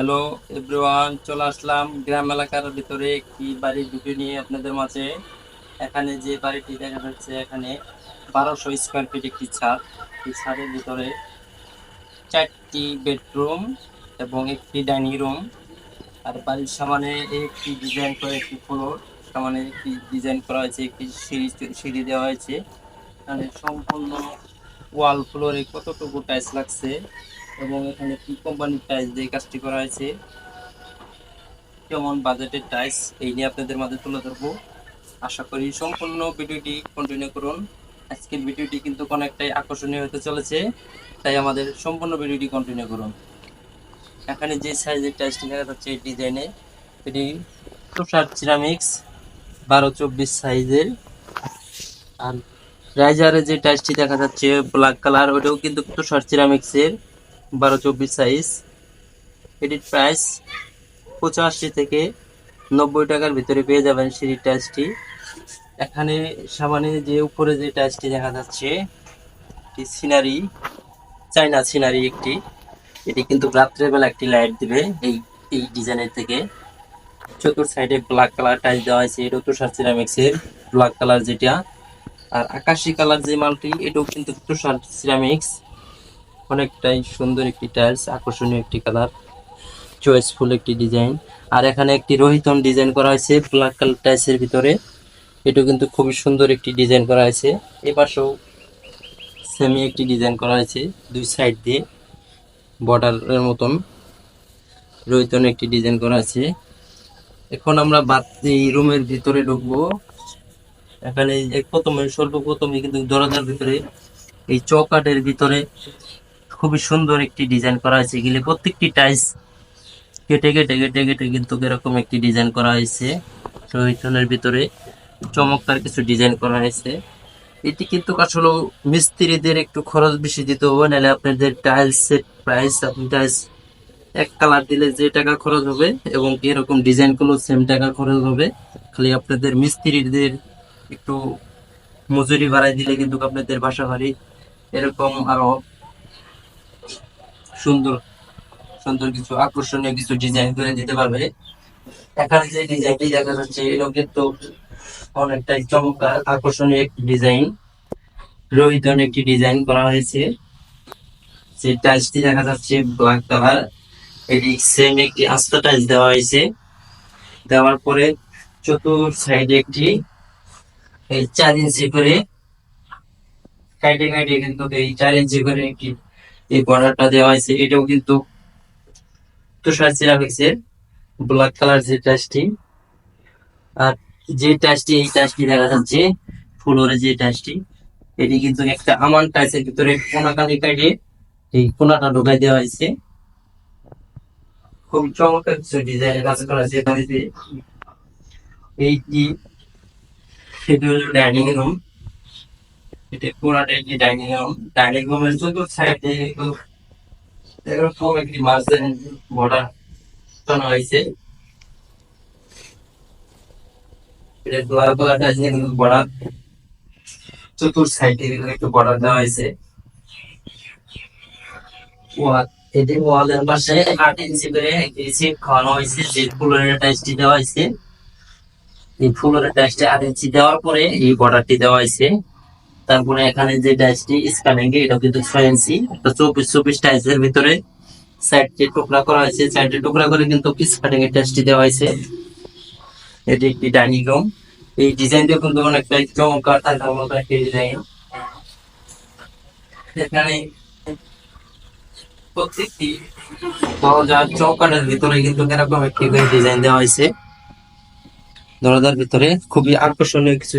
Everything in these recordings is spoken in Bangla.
হ্যালো এভরিওয়ান চলে আসলাম গ্রাম এলাকার ভিতরে একটি বাড়ির ভিডিও নিয়ে আপনাদের মাঝে। এখানে যে বাড়িটি দেখা যাচ্ছে, এখানে বারোশো স্কোয়ার ফিট একটি ছাদ। এই ছাদের ভিতরে চারটি বেডরুম এবং একটি ডাইনিং রুম। আর বাড়ির সামনে একটি ডিজাইন করে একটি ফ্লোর সামনে একটি ডিজাইন করা হয়েছে, একটি সিঁড়ি সিঁড়ি দেওয়া হয়েছে। এখানে সম্পূর্ণ ওয়াল ফ্লোরে কতটুকু টাইলস লাগছে এবং এখানে কি কোম্পানির টাইলস দিয়ে কাজটি করা হয়েছে? কেমন বাজেটের টাইলস এই নিয়ে আপনাদের মাঝে তুলে ধরবো। আশা করি সম্পূর্ণ ভিডিওটি কন্টিনিউ করুন। আজকের ভিডিওটি কিন্তু অনেকটাই আকর্ষণীয় হতে চলেছে, তাই আমাদের সম্পূর্ণ ভিডিওটি কন্টিনিউ করুন। এখানে যে সাইজের টাইলসটি দেখা যাচ্ছে এই ডিজাইনে এটি তুষার সিরামিক্স বারো চব্বিশ সাইজের আর রাইজারে যে টাইলসটি দেখা যাচ্ছে ব্ল্যাক কালার ওটাও কিন্তু তুষার সিরামিক্সের বারো চব্বিশ সাইজ এটির প্রাইস পঁচাশি থেকে নব্বই টাকার ভিতরে পেয়ে যাবেন সিঁড়ির টাইলসটি এখানে সামনে যে উপরে যে টাইলসটি দেখা যাচ্ছে, এটি সিনারি চাইনা সিনারি একটি। এটি কিন্তু রাত্রেবেলা একটি লাইট দিবে এই এই ডিজাইনের থেকে। চতুর সাইডে ব্ল্যাক কালার টাইলস দেওয়া হয়েছে, এটাও তুষার সিরামিক্সের ব্ল্যাক কালার যেটা। আর আকাশি কালার যে মালটি, এটাও কিন্তু তুষার সিরামিক্স অনেকটাই সুন্দর একটি টাইলস আকর্ষণীয় একটি কালার চয়েসফুল একটি ডিজাইন আর এখানে একটি রোহিতন ডিজাইন করা হয়েছে ব্ল্যাক কালার টাইলসের ভিতরে। এটাও কিন্তু খুবই সুন্দর একটি ডিজাইন করা হয়েছে। এই পাশেও সেমি একটি ডিজাইন করা হয়েছে, দুই সাইড দিয়ে বর্ডারের মতন। রোহিতন একটি ডিজাইন করা আছে এখন আমরা বাদ, এই রুমের ভিতরে ঢুকবো। এখানে প্রথমে, সর্বপ্রথমে কিন্তু দরজার ভিতরে এই চৌকাটের ভিতরে খুবই সুন্দর একটি ডিজাইন করা হয়েছে। এগুলি প্রত্যেকটি টাইলস কেটে কেটে কেটে কেটে কিন্তু এরকম একটি ডিজাইন করা হয়েছে। রহিতনের ভিতরে চমৎকার কিছু ডিজাইন করা হয়েছে। এটি কিন্তু আসলে মিস্ত্রিদের একটু খরচ বেশি দিতে হবে, নাহলে আপনাদের টাইলসের প্রাইস আপনি টাইলস এক কালার দিলে যে টাকা খরচ হবে এবং এরকম ডিজাইনগুলো সেম টাকা খরচ হবে। খালি আপনাদের মিস্ত্রিদের একটু মজুরি বাড়াই দিলে কিন্তু আপনাদের বাসা বাড়ি এরকম আরও সুন্দর সুন্দর কিছু আকর্ষণীয় কিছু ডিজাইন করে দিতে পারবে। এখানে যে ডিজাইনটি দেখা যাচ্ছে, এটাও কিন্তু অনেকটাই চমৎকার, আকর্ষণীয় একটি ডিজাইন রোহিতন একটি ডিজাইন করা হয়েছে। যে টাইলসটি দেখা যাচ্ছে ব্ল্যাক কালার এটি সেম একটি আস্ত টাইলস দেওয়া হয়েছে। দেওয়ার পরে চতুর সাইডে একটি, এই চার ইঞ্চি করে কাইটে কাইটে কিন্তু এই চার ইঞ্চি করে একটি এই বর্ডারটা দেওয়া হয়েছে, এটাও কিন্তু তুষার সিরামিক্সের ব্ল্যাক কালার যে টাচটি আর যে টাচটি এই টাচটি দেখা যাচ্ছে ফুলোরে যে টাচটি এটি কিন্তু একটা আমান টাচের ভিতরে কোনাকানি কাটিয়ে এই কোনাটা ঢোকাই দেওয়া হয়েছে। খুব চমৎকার কিছু ডিজাইনের কাজ করা হয়েছে এখানে। এইটি, সেটি হলো ডাইনিং রুম এটা পুরাটা একটি ডাইনিং রুম ডাইনিং রুমের চতুর্থ সাইডে এরকম একটি মাঝখানে বর্ডার টানা হয়েছে। এটা দোয়ার বর্ডারটা আছে কিন্তু বর্ডার চতুর্থ সাইডে একটু বর্ডার দেওয়া হয়েছে। ওয়াল এটি ওয়ালের পাশে আট ইঞ্চি করে একটি খাওয়ানো হয়েছে, যে ফুলের টাইসটি দেওয়া হয়েছে। এই ফুলের টাইসটি আট ইঞ্চি দেওয়ার পরে এই বর্ডারটি দেওয়া হয়েছে। তারপরে এখানে যে ডাইসটি স্ক্যানিং এটা কিন্তু ইঞ্চি একটা চব্বিশ চব্বিশ টাইসের ভিতরে সাইডটি টুকরা করা হয়েছে। সাইডটি টুকরা করে কিন্তু স্ক্যানিং এর টাইসটি দেওয়া হয়েছে। এটি একটি ডাইনিং রুম এই ডিজাইনটা কিন্তু অনেকটা চমৎকার থাকার মতো একটি ডিজাইন এখানে প্রত্যেকটি দরজার চৌকাটের ভিতরে কিন্তু এরকম একটি ডিজাইন দেওয়া হয়েছে। দরজার ভিতরে খুবই আকর্ষণীয় কিছু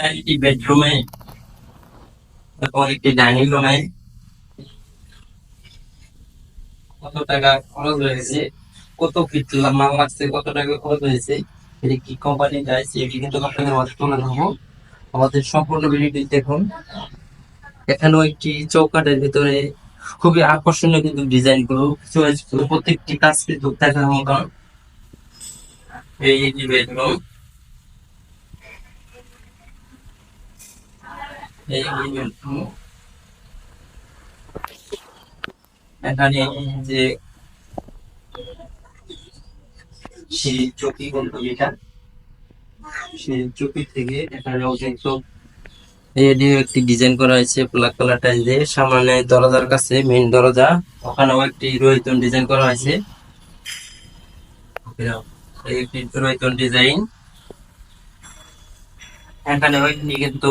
চারটি বেডরুমে এবং একটি ডাইনিং রুমে কত টাকা খরচ হয়েছে, কত ফিট মাল লাগছে কত টাকা খরচ হয়েছে, এটি কি কোম্পানি যাইছে এটি কিন্তু আপনাদের মাঝে তুলে ধরবো। আমাদের সম্পূর্ণ ভিডিওটি দেখুন। এখানেও একটি চৌকাটের ভিতরে খুবই আকর্ষণীয় কিন্তু ডিজাইনগুলো প্রত্যেকটি কাজ কিন্তু দেখার মতন এই একটি বেডরুম এই একটি বেডরুম এখানে যে সেই চকি বলতো যেটা থেকে এখানে কিন্তু এটি একটি ডিজাইন করা হয়েছে ব্ল্যাক কালার টাইল দিয়ে সামনে দরজার কাছে মেইন দরজা ওখানেও একটি রোহিতন ডিজাইন করা হয়েছে একটি রোহিতন ডিজাইন এখানে কিন্তু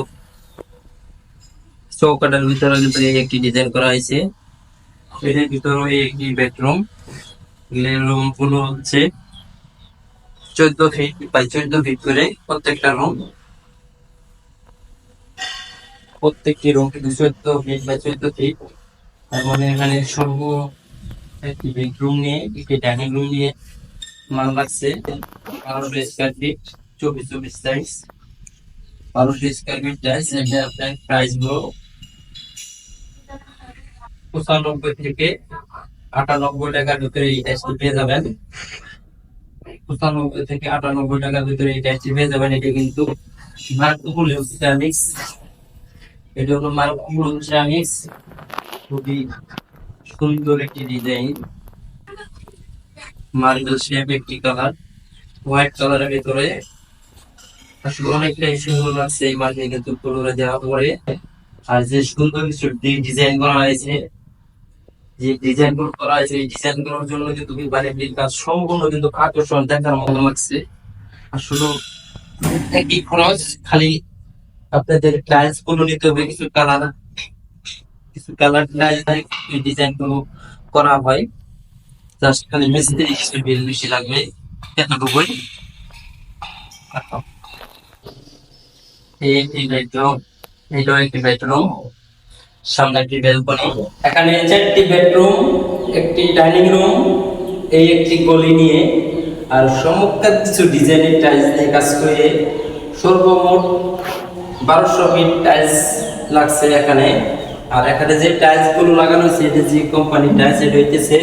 চৌকাটার ভিতরে কিন্তু এই একটি ডিজাইন করা হয়েছে। এটার ভিতরে এই একটি বেডরুম রুমগুলো হচ্ছে। চোদ্দ ফিট বাই চোদ্দ ফিট করে প্রত্যেকটা রুম প্রত্যেকটি রুম কিন্তু চোদ্দ ফিট বাই চোদ্দ ফিট মানে এখানে সর্ব একটি বেডরুম নিয়ে, একটি ডাইনিং রুম নিয়ে মাল লাগছে বারোশো স্কোয়ার ফিট চব্বিশ চব্বিশ সাইজ বারোশো স্কোয়ার ফিট টাইস এটা আপনার প্রাইসগুলো পঁচানব্বই থেকে আটানব্বই টাকার ভিতরে এই টাইসটি পেয়ে যাবেন। পঁচানব্বই থেকে আটানব্বই টাকার ভিতরে এই টাইসটি পেয়ে যাবেন। এটা কিন্তু মার্কপুল সিরামিক্স এটা হলো মার্কপুল সিরামিক্স খুবই সুন্দর একটি ডিজাইন মার্বেল শেপ একটি কালার হোয়াইট কালারের ভিতরে। আসলে অনেকটাই সুন্দর লাগছে এই মার্বেল কিন্তু দেওয়া পরে। আর যে সুন্দর কিছু ডিজাইন করা হয়েছে যে ডিজাইনগুলো করা হয়েছে, এই ডিজাইনগুলোর জন্য কিন্তু বাড়ির কাজ সম্পূর্ণ কিন্তু আকর্ষণ দেখার মতো লাগছে আসলে একই খরচ, খালি আপনাদের টাইলসগুলো নিতে হবে, কিছু কালার কিছু কালার টাইলস ডিজাইনগুলো করা হয়। জাস্ট খালি মিস্ত্রি কিছু বিল বেশি লাগবে, এতটুকুই। এই একটি বেডরুম এইটাও একটি বেডরুম সামনে একটি বেলকনি এখানে চারটি বেডরুম, একটি ডাইনিং রুম, এই একটি গলি নিয়ে, আর চমৎকার কিছু ডিজাইনের টাইলস দিয়ে কাজ করে। সর্বমোট বারোশো ফিট টাইলস লাগছে এখানে। আর এখানে যে টাইলসগুলো লাগানো হয়েছে, এটা যে কোম্পানি টাইলস, এটা হইতেছে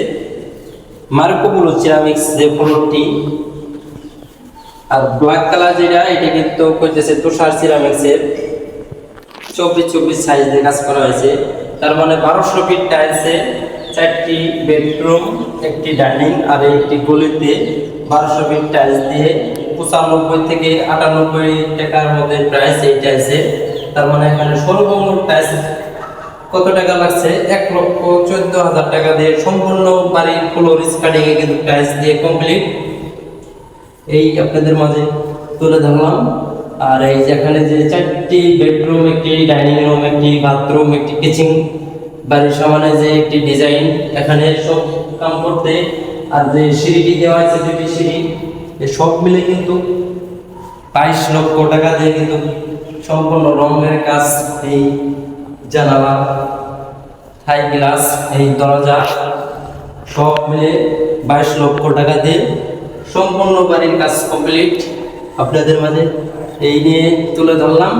মার্কোগুলো সিরামিক্স, যে ফ্লোরটি আর ব্ল্যাক কালার যেটা, এটা কিন্তু কইতেছে তুষার সিরামিক্সের। চব্বিশ চব্বিশ সাইজ দিয়ে কাজ করা হয়েছে। তার মানে বারোশো ফিট টাইলসে চারটি বেডরুম একটি ডাইনিং আর একটি গলিতে বারোশো ফিট টাইলস দিয়ে পঁচানব্বই থেকে আটানব্বই টাকার মধ্যে প্রাইস এই টাইলসে তার মানে এখানে সর্বমোট টাইলস কত টাকা লাগছে? এক লক্ষ চোদ্দ হাজার টাকা দিয়ে সম্পূর্ণ বাড়ির ফ্লোর স্কাটিং এ কিন্তু টাইলস দিয়ে কমপ্লিট এই আপনাদের মাঝে তুলে ধরলাম। আর এই যেখানে যে চারটি বেডরুম একটি ডাইনিং রুম একটি বাথরুম একটি কিচেন বাড়ির সামনে যে একটি ডিজাইন এখানে সব কাম করতে আর যে সিঁড়িটি দেওয়া আছে দুটি সিঁড়ি সব মিলে কিন্তু বাইশ লক্ষ টাকা দিয়ে কিন্তু সম্পূর্ণ রঙের কাজ এই জানালা থাই গ্লাস এই দরজা, সব মিলে বাইশ লক্ষ টাকা দিয়ে সম্পূর্ণ বাড়ির কাজ কমপ্লিট আপনাদের মাঝে এই নিয়ে তুলে ধরলাম।